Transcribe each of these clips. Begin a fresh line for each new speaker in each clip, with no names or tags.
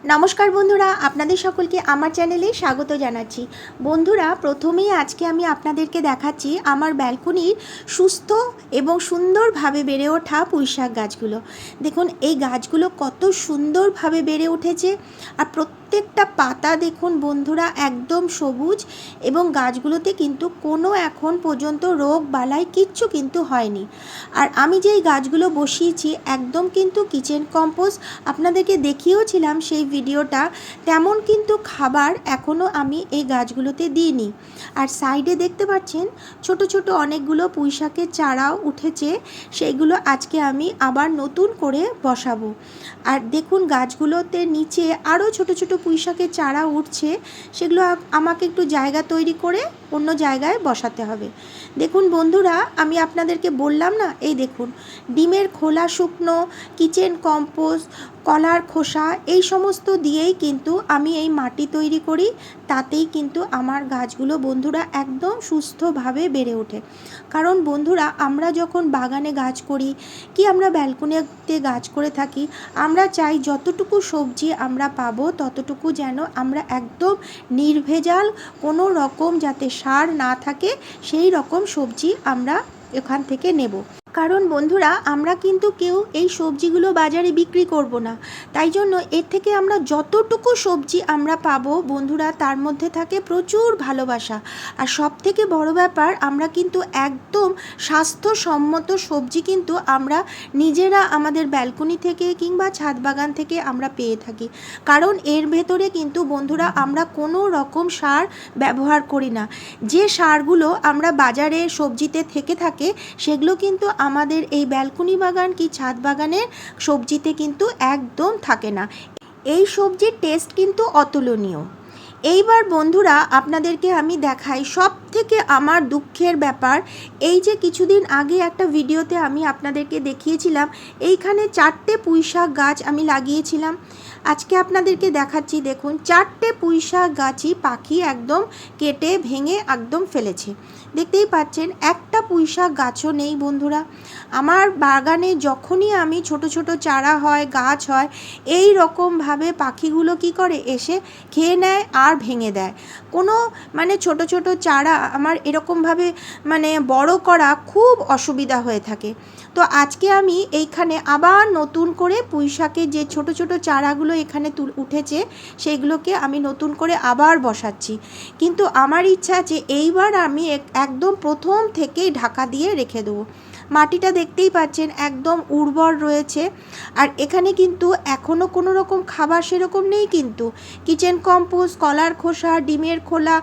নমস্কার বন্ধুরা, আপনাদের সকলকে আমার চ্যানেলে স্বাগত জানাচ্ছি। বন্ধুরা, প্রথমেই আজকে আমি আপনাদেরকে দেখাচ্ছি আমার ব্যালকনির সুস্থ এবং সুন্দরভাবে বেড়ে ওঠা পুঁইশাক গাছগুলো। দেখুন, এই গাছগুলো কত সুন্দরভাবে বেড়ে উঠেছে আর প্রত্যেকটা পাতা দেখুন বন্ধুরা একদম সবুজ এবং গাছগুলোতে কিন্তু কোনো এখন পর্যন্ত রোগ বালাই কিচ্ছু কিন্তু হয়নি। আর আমি যেই গাছগুলো বসিয়েছি একদম কিন্তু কিচেন কম্পোজ আপনাদেরকে দেখিয়েওছিলাম সেই ভিডিওটা, তেমন কিন্তু খাবার এখনও আমি এই গাছগুলোতে দিইনি। আর সাইডে দেখতে পাচ্ছেন ছোট ছোট অনেকগুলো পুঁইশাকের চারাও উঠেছে, সেইগুলো আজকে আমি আবার নতুন করে বসাবো। আর দেখুন গাছগুলোতে নিচে আরও ছোট ছোট পুঁইশাকের চারা উঠছে, সেগুলো আমাকে একটু জায়গা তৈরি করে অন্য জায়গায় বসাতে হবে। দেখুন বন্ধুরা, আমি আপনাদেরকে বললাম না? এই দেখুন, ডিমের খোলা শুকনো, কিচেন কম্পোস্ট, কলার খোসা, এই সমস্ত দিয়েই কিন্তু আমি এই মাটি তৈরি করি। তাতেই কিন্তু আমার গাছগুলো বন্ধুরা একদম সুস্থভাবে বেড়ে ওঠে। কারণ বন্ধুরা, আমরা যখন বাগানে গাছ করি, কি আমরা ব্যালকনিতে গাছ করে থাকি, আমরা চাই যতটুকু সবজি আমরা পাবো, ততটুকু যেন আমরা একদম নির্ভেজাল কোনো রকম যাতে সার না থাকে, সেই রকম সবজি আমরা এখান থেকে নেব। কারণ বন্ধুরা, আমরা কিন্তু কেউ এই সবজিগুলো বাজারে বিক্রি করব না। তাই জন্য এর থেকে আমরা যতটুকু সবজি আমরা পাবো, বন্ধুরা, তার মধ্যে থাকে প্রচুর ভালোবাসা। আর সব থেকে বড় ব্যাপার, আমরা কিন্তু একদম স্বাস্থ্যসম্মত সবজি কিন্তু আমরা নিজেরা আমাদের ব্যালকনি থেকে কিংবা ছাদ বাগান থেকে আমরা পেয়ে থাকি। কারণ এর ভেতরে কিন্তু, বন্ধুরা, আমরা কোনো রকম সার ব্যবহার করি না। যে সারগুলো আমরা বাজারে সবজিতে থেকে থাকে, সেগুলো কিন্তু আমাদের এই ব্যালকনি বাগান কি ছাদ বাগানের সবজিতে কিন্তু একদম থাকে না। এই সবজির টেস্ট কিন্তু অতুলনীয়। এইবার বন্ধুরা আপনাদেরকে আমি দেখাই সব থেকে আমার দুঃখের ব্যাপার। এই যে কিছুদিন আগে একটা ভিডিওতে আমি আপনাদেরকে দেখিয়েছিলাম, এইখানে চারটে পুঁইশাক গাছ আমি লাগিয়েছিলাম। আজকে আপনাদেরকে দেখাচ্ছি, দেখুন, চারটে পুঁইশাক গাছই পাখি একদম কেটে ভেঙে একদম ফেলেছে। দেখতেই পাচ্ছেন, একটা পুঁইশাক গাছও নেই বন্ধুরা। আমার বাগানে যখনই আমি ছোট ছোট চারা হয়, গাছ হয়, এই রকমভাবে পাখিগুলো কি করে? এসে খেয়ে নেয় আর ভেঙে দেয়। কোনো মানে ছোট ছোট চারা আমার এরকমভাবে মানে বড় করা খুব অসুবিধা হয়ে থাকে। তো আজকে আমি এইখানে আবার নতুন করে পুঁইশাকের যে ছোট ছোট চারাগুলো এখানে তুল, উঠেছে সেইগুলোকে আমি নতুন করে আবার বসাচ্ছি। কিন্তু আমার ইচ্ছা যে এইবার আমি এক- একদম প্রথম থেকেই ঢাকা দিয়ে রেখে দেবো। মাটিটা দেখতেই পাচ্ছেন, একদম উর্বর রয়েছে। আর এখানে কিন্তু এখনও কোনো রকম খাবার সেরকম নেই কিন্তু। কিচেন কম্পোস্ট কলার খোসা, ডিমের খোলা,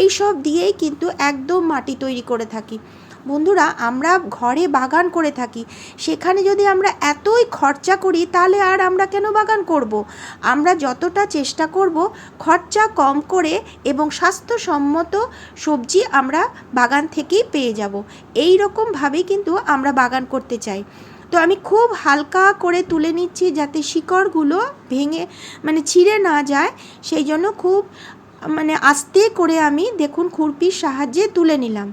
এই সব দিয়েই কিন্তু একদম মাটি তৈরি করে থাকি। বন্ধুরা, আমরা ঘরে বাগান করে থাকি। সেখানে যদি আমরা এতই খরচা করি, তাহলে আর আমরা কেন বাগান করব। আমরা যতটা চেষ্টা করব, খরচা কম করে এবং স্বাস্থ্যসম্মত সবজি আমরা বাগান থেকেই পেয়ে যাব। এই রকমভাবেই কিন্তু আমরা বাগান করতে চাই। তো আমি খুব হালকা করে তুলে নিচ্ছি যাতে শিকড়গুলো ভেঙে মানে ছিঁড়ে না যায়। সেই জন্য খুব মানে আস্তে করে আমি দেখুন খুরপির সাহায্যে তুলে নিলাম।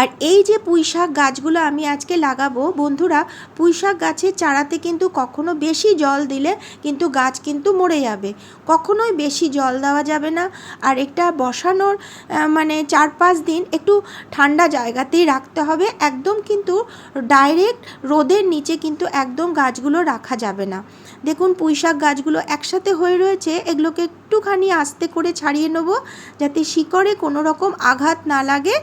আর এই যে পুঁইশাক গাছগুলো আমি আজকে লাগাবো, বন্ধুরা পুঁইশাক গাছের চারাতে কিন্তু কখনো বেশি জল দিলে কিন্তু গাছ কিন্তু মরে যাবে। কখনোই বেশি জল দেওয়া যাবে না। আর এটা বসানোর মানে চার পাঁচ দিন একটু ঠান্ডা জায়গাতেই রাখতে হবে। একদম কিন্তু ডাইরেক্ট রোদের নিচে কিন্তু একদম গাছগুলো রাখা যাবে না। দেখুন পুঁইশাক গাছগুলো একসাথে হয়ে রয়েছে। এগুলোকে একটুখানি আস্তে করে ছাড়িয়ে নেব যাতে শিকড়ে কোনো রকম আঘাত না লাগে।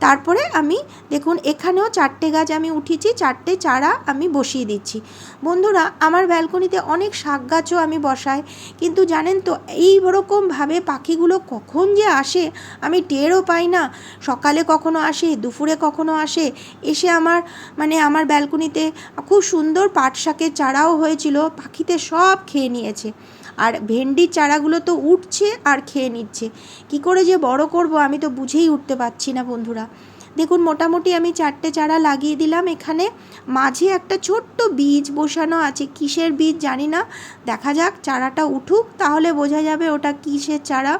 তারপরে আমি, দেখুন, এখানেও চারটে গাছ আমি উঠিয়েছি, চারটে চারা আমি বসিয়ে দিচ্ছি। বন্ধুরা, আমার ব্যালকনিতে অনেক শাক গাছও আমি বসাই, কিন্তু জানেন তো, এই রকমভাবে পাখিগুলো কখন যে আসে, আমি টেরও পাই না। সকালে কখনো আসে, দুপুরে কখনো আসে, এসে আমার মানে আমার ব্যালকনিতে খুব সুন্দর পাট শাকের চারাও হয়েছিল, পাখিতে সব খেয়ে নিয়েছে। আর ভেন্ডির চারাগুলো তো উঠছে আর খেয়ে নিচ্ছে। কি করে যে বড় করব আমি তো বুঝেই উঠতে পারছি না, বন্ধুরা। দেখুন, মোটামুটি আমি চারটে চারা লাগিয়ে দিলাম। এখানে মাঝে একটা ছোট্ট বীজ বসানো আছে। কিসের বীজ জানি না। দেখা যাক, চারাটা উঠুক, তাহলে বোঝা যাবে ওটা কিসের চারা।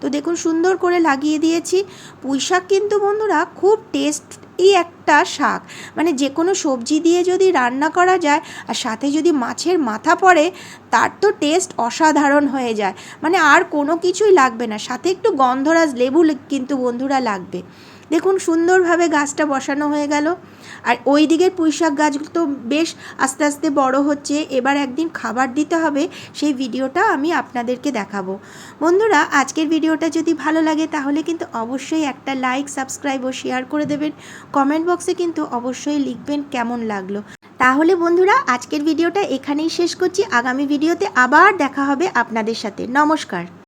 তো দেখুন, সুন্দর করে লাগিয়ে দিয়েছি। পুঁইশাক কিন্তু বন্ধুরা খুব টেস্ট এই একটা শাক। মানে যে কোনো সবজি দিয়ে যদি রান্না করা যায় আর সাথে যদি মাছের মাথা পড়ে, তার তো টেস্ট অসাধারণ হয়ে যায়। মানে আর কোনো কিছুই লাগবে না। সাথে একটু গন্ধরাজ লেবু কিন্তু বন্ধুরা লাগবে। দেখুন সুন্দরভাবে গাছটা বসানো হয়ে গেল। আর ওই দিকের পুঁইশাক গাছগুলো তো বেশ আস্তে আস্তে বড় হচ্ছে। এবার একদিন খাবার দিতে হবে, সেই ভিডিওটা আমি আপনাদেরকে দেখাবো। বন্ধুরা, আজকের ভিডিওটা যদি ভালো লাগে তাহলে কিন্তু অবশ্যই একটা লাইক, সাবস্ক্রাইব ও শেয়ার করে দেবেন। কমেন্ট বক্সে কিন্তু অবশ্যই লিখবেন কেমন লাগল। তাহলে বন্ধুরা, আজকের ভিডিওটা এখানেই শেষ করছি। আগামী ভিডিওতে আবার দেখা হবে আপনাদের সাথে। নমস্কার।